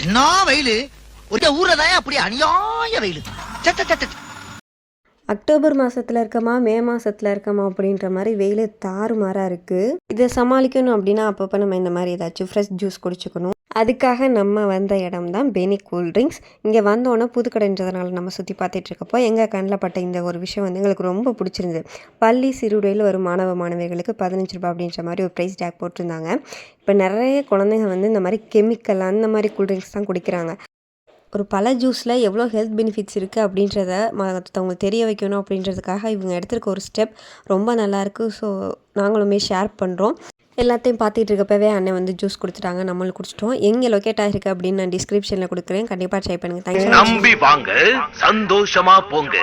என்ன வெயிலு ஊர்லதான் அப்படி அநியாய வெயிலு அக்டோபர் மாசத்துல இருக்கமா மே மாசத்துல இருக்கமா அப்படின்ற மாதிரி வெயில் தாறுமாறாக இருக்கு இதை சமாளிக்கணும் அப்படின்னா அப்பப்ப நம்ம இந்த மாதிரி ஏதாச்சும் ஃப்ரெஷ் ஜூஸ் குடிச்சுக்கணும் அதுக்காக நம்ம வந்த இடம் தான் பெனி கூல் ட்ரிங்க்ஸ் இங்கே வந்தோன்னே புதுக்கடைன்றதுனால நம்ம சுற்றி பார்த்துட்டு இருக்கப்போ எங்கள் கண்ணில் பட்ட இந்த ஒரு விஷயம் வந்து எங்களுக்கு ரொம்ப பிடிச்சிருந்தது. பள்ளி சிறுடையில் வரும் மாணவ மாணவிகளுக்கு பதினஞ்சு ரூபாய் அப்படின்ற மாதிரி ஒரு ப்ரைஸ் டேக் போட்டிருந்தாங்க. இப்போ நிறைய குழந்தைங்க வந்து இந்த மாதிரி கெமிக்கல் அந்த மாதிரி கூல் ட்ரிங்க்ஸ் தான் குடிக்கிறாங்க. ஒரு பழ ஜூஸில் எவ்வளோ ஹெல்த் பெனிஃபிட்ஸ் இருக்குது அப்படின்றத மற்றவங்களுக்கு தெரிய வைக்கணும் அப்படின்றதுக்காக இவங்க எடுத்திருக்க ஒரு ஸ்டெப் ரொம்ப நல்லாயிருக்கு ஸோ நாங்களுமே ஷேர் பண்ணுறோம் எல்லாத்தையும் பார்த்துட்டு இருக்கப்பவே அண்ணன் வந்து ஜூஸ் கொடுத்துட்டாங்க நம்மளும் குடிச்சிட்டோம். எங்கே லொக்கேட் ஆகிருக்கு அப்படின்னு நான் டிஸ்கிரிப்ஷனில் கொடுக்குறேன். கண்டிப்பாக ட்ரை பண்ணுங்கள் தேங்க்ஸ் நம்பி வாங்க சந்தோஷமா போங்க.